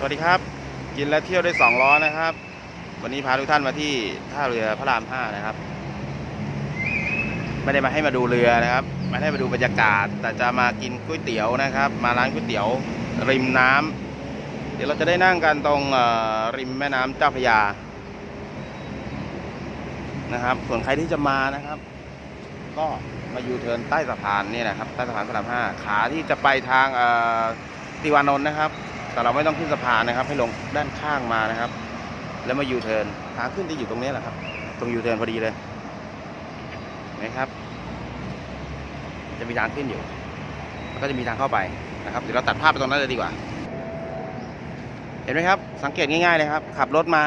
สวัสดีครับ กินและเที่ยวได้สองล้อนะครับ วันนี้พาทุกท่านมาที่ท่าเรือพระรามห้านะครับ ไม่ได้มาให้มาดูเรือนะครับไม่ได้มาดูบรรยากาศ แต่จะมากินก๋วยเตี๋ยวนะครับ มาร้านก๋วยเตี๋ยวริมน้ำเดี๋ยวเราจะได้นั่งกันตรงริมแม่น้ำเจ้าพระยานะครับ ส่วนใครที่จะมานะครับ ก็มายูเทิร์นใต้สะพานนี่นะครับใต้สะพานพระรามห้าขาที่จะไปทางติวานนท์นะครับ แต่เราไม่ต้องขึ้นสะพานนะครับ ให้ลงด้านข้างมานะครับ แล้วมายูเทิร์นทางขึ้นที่อยู่ตรงนี้แหละครับ ตรงยูเทิร์นพอดีเลยนะครับ จะมีทางขึ้นอยู่แล้วก็จะมีทางเข้าไปนะครับเดี๋ยวเราตัดภาพไปตรงนั้นเลยดีกว่า เห็นไหมครับ สังเกตง่ายๆเลยครับ ขับรถมา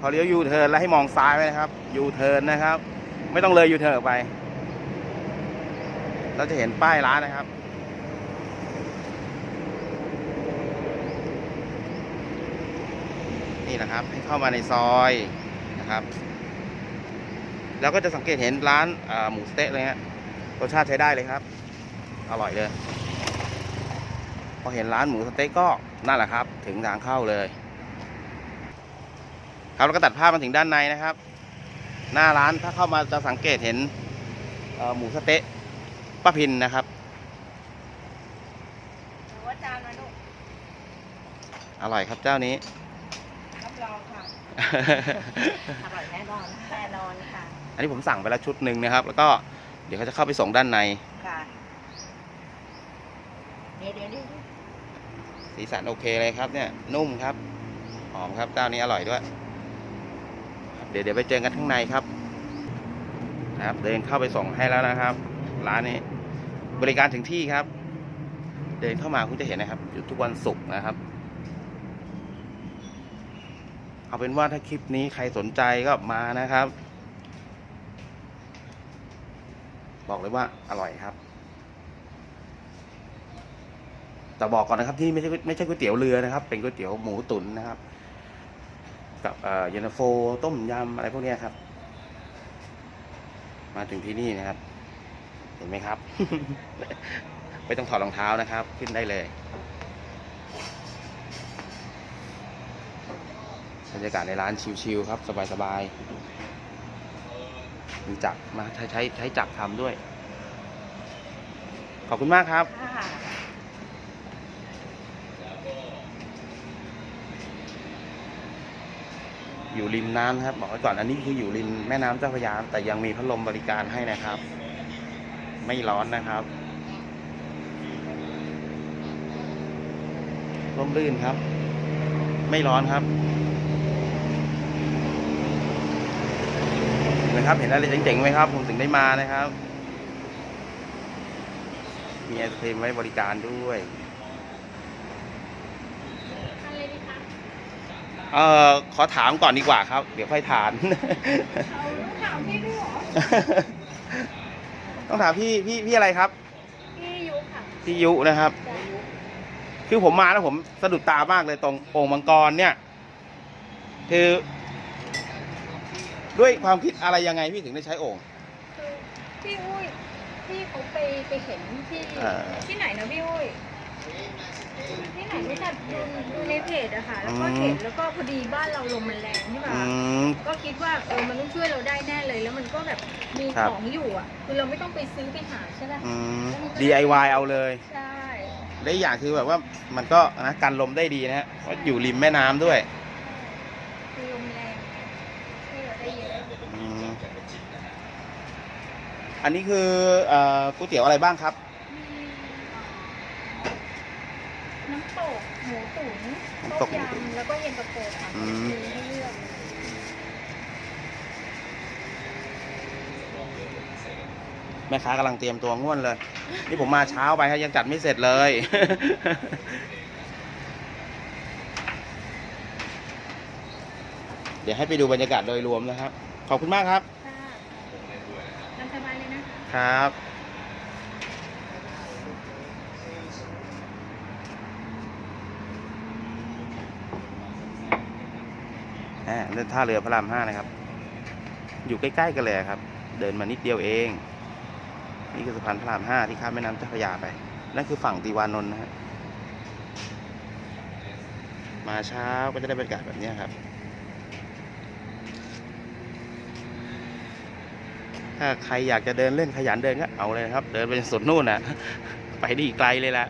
พอเลี้ยวยูเทิร์นแล้วให้มองซ้ายไว้นะครับยูเทิร์นนะครับ ไม่ต้องเลยยูเทิร์นออกไป เราจะเห็นป้ายร้านนะครับ นี่นะครับ ให้เข้ามาในซอยนะครับแล้วก็จะสังเกตเห็นร้านอ่าหมูสะเต๊ะเลยฮะรสชาติใช้ได้เลยครับ อร่อยเลย พอเห็นร้านหมูสะเต๊ะก็นั่นแหละครับ ถึงทางเข้าเลย ครับแล้วก็ตัดภาพมาถึงด้านในนะครับ หน้าร้านถ้าเข้ามาจะสังเกตเห็นเอ่อหมูสะเต๊ะป้าพินนะครับหรือว่าจานมาลูกอร่อยครับเจ้านี้ รับรองค่ะ อร่อยแน่นอนแน่นอนค่ะ อันนี้ผมสั่งไปแล้วชุดหนึ่งนะครับ แล้วก็เดี๋ยวเขาจะเข้าไปส่งด้านใน ค่ะเดี๋ยวเดี๋ยวเดี๋ยวสีสันโอเคเลยครับเนี่ย นุ่มครับ หอมครับเจ้านี้อร่อยด้วยครับเดี๋ยวเดี๋ยวไปเจอกันข้างในครับ นะครับ เดินเข้าไปส่งให้แล้วนะครับ ร้านนี้บริการถึงที่ครับ เดินเข้ามาคุณจะเห็นนะครับ อยู่ทุกวันศุกร์นะครับ เอาเป็นว่าถ้าคลิปนี้ใครสนใจก็มานะครับ บอกเลยว่าอร่อยครับ แต่บอกก่อนนะครับที่ไม่ใช่ไม่ใช่ก๋วยเตี๋ยวเรือนะครับ เป็นก๋วยเตี๋ยวหมูตุ๋นนะครับ กับเย็นโฟต้มยำอะไรพวกนี้ครับ มาถึงที่นี่นะครับ เห็นไหมครับ ไม่ต้องถอดรองเท้านะครับ ขึ้นได้เลย รรยากาศในร้านชิลๆครับ สบายๆมีจักรมาใช้ใช้ใช้จักรทำด้วย ขอบคุณมากครับ อยู่ริมน้ำครับ บอกไว้ก่อนอันนี้คืออยู่ริมแม่น้ำเจ้าพระยาแต่ยังมีพัดลมบริการให้นะครับ ไม่ร้อนนะครับร่มรื่นครับ ไม่ร้อนครับ เห็นะครับ เห็นอะไรเจ๋งๆไหมครับ ผมถึงได้มานะครับ มีไอศครีมไว้บริการด้วยทานเลยดีคะเอ่อขอถามก่อนดีกว่าครับ เดี๋ยวค่อยทานเอาลูกถามพี่ด้วยเหรอต้องถามพี่พี่พี่อะไรครับ พี่ยุค่ะ พี่ยุนะครับจายุคือผมมาแล้วผมสะดุดตามากเลยตรงโอ่งมังกรเนี่ย คือ ด้วยความคิดอะไรยังไงพี่ถึงได้ใช้โอ่ง คือพี่อุ้ยพี่เขาไปไปเห็นที่เอ่อที่ไหนนะพี่อุ้ยที่ไหนไม่จัดดูดูในเพจอะค่ะ แล้วก็อืมเห็นแล้วก็พอดีบ้านเราลมมันแรงใช่ป่ะอืม ก็คิดว่าเออมันต้องช่วยเราได้แน่เลย แล้วมันก็แบบมีครับ ของอยู่อะคือเราไม่ต้องไปซื้อไปหาใช่ไหมอืม DIY เอาเลย ใช่และอีกอย่างคือแบบว่ามันก็นะกันลมได้ดีนะฮะเพราะอยู่ริมแม่น้ำด้วย คือลมแรงไงช่วยเราได้เยอะ อืม อันนี้คือเอ่อก๋วยเตี๋ยวอะไรบ้างครับมีน้ำตกหมูตุ๋นน้ำตต้กมหมูตุ๋นยำแล้วก็เย็นตาโฟค่ะอืม มีให้เลือกแม่ค้ากำลังเตรียมตัวง่วนเลย นี่ผมมาเช้าไปฮะยังจัดไม่เสร็จเลย เดี๋ยวให้ไปดูบรรยากาศโดยรวมนะครับ ขอบคุณมากครับ ค่ะตามสบายเลยนะ ครับ เดินท่าเรือพระรามห้านะครับ อยู่ใกล้ๆกันเลยครับ เดินมานิดเดียวเอง นี่คือสะพานพระรามห้าที่ข้ามแม่น้ำเจ้าพระยาไป นั่นคือฝั่งติวานนท์นะฮะ มาเช้าก็จะได้บรรยากาศแบบนี้ครับ ถ้าใครอยากจะเดินเล่นขยันเดินก็เอาเลยนะครับ เดินไปสุดนู่นนะไปไดีไกลเลยแหละ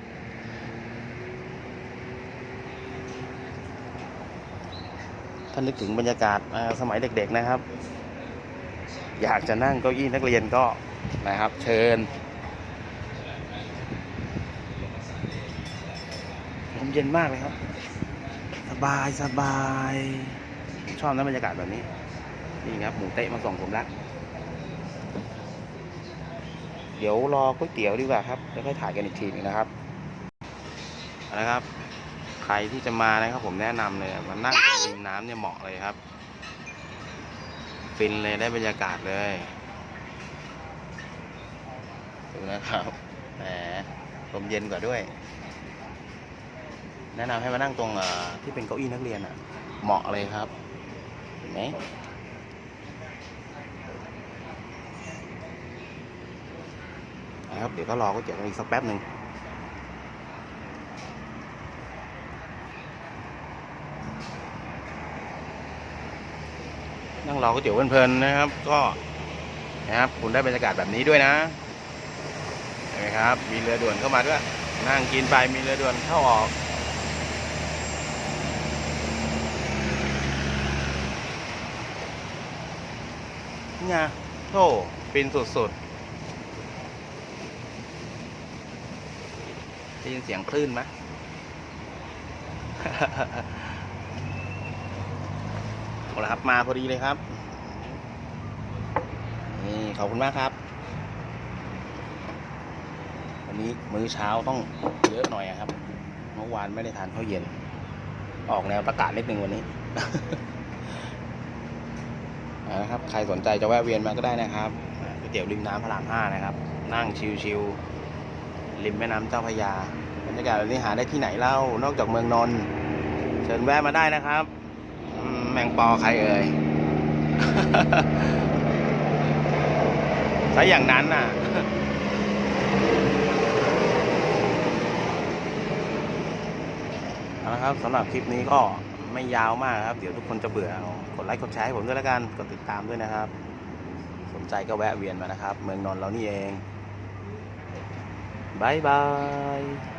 ถ้านึกถึงบรรยากาศสมัยเด็กๆนะครับ อยากจะนั่งเก้าอี้นักเรียนก็นะครับ เชิญลมเย็นมากเลยครับ สบายสบาย ชอบนะบรรยากาศแบบนี้ นี่ครับ หมูเตะมาส่งผมละ เดี๋ยวรอก๋วยเตี๋ยวดีกว่าครับแล้วค่อยถ่ายกันอีกทีหนึงนะครับเอาละครับ ใครที่จะมานะครับผมแนะนำเลยมานั่งริมน้ำเนี่ยเหมาะเลยครับ ฟินเลยได้บรรยากาศเลยดูนะครับแหมลมเย็นกว่าด้วย แนะนำให้มานั่งตรงที่เป็นเก้าอี้นักเรียนอะ เหมาะเลยครับเห็นไหม นะครับ เดี๋ยวก็รอก๋วยเตี๋ยวอีกสักแป๊บหนึ่งนั่งรอก๋วยเตี๋ยวเพลินๆนะครับ ก็นะครับคุณได้บรรยากาศแบบนี้ด้วยนะเห็นไหมครับ มีเรือด่วนเข้ามาด้วย นั่งกินไปมีเรือด่วนเข้าออกนี่ไงโธ่ฟินสุดๆ ได้ยินเสียงคลื่นไหมเอาละครับมาพอดีเลยครับ นี่ขอบคุณมากครับ วันนี้มื้อเช้าต้องเยอะหน่อยครับ เมื่อวานไม่ได้ทานข้าวเย็น ออกแนวประกาศนิดนึงวันนี้นะครับ ใครสนใจจะแวะเวียนมาก็ได้นะครับก๋วยเตี๋ยวริมน้ำพระรามห้านะครับ นั่งชิวๆ ริมแม่น้ำเจ้าพระยาบรรยากาศแบบนี้หาได้ที่ไหนเล่านอกจากเมืองนนท์เชิญแวะมาได้นะครับแมงปอใครเอ่ยใช้อย่างนั้นน่ะเอาละครับสำหรับคลิปนี้ก็ไม่ยาวมากครับ เดี๋ยวทุกคนจะเบื่อเอากดไลค์กดแชร์ให้ผมด้วยแล้วกัน กดติดตามด้วยนะครับ สนใจก็แวะเวียนมานะครับ เมืองนนท์เรานี่เอง บายบาย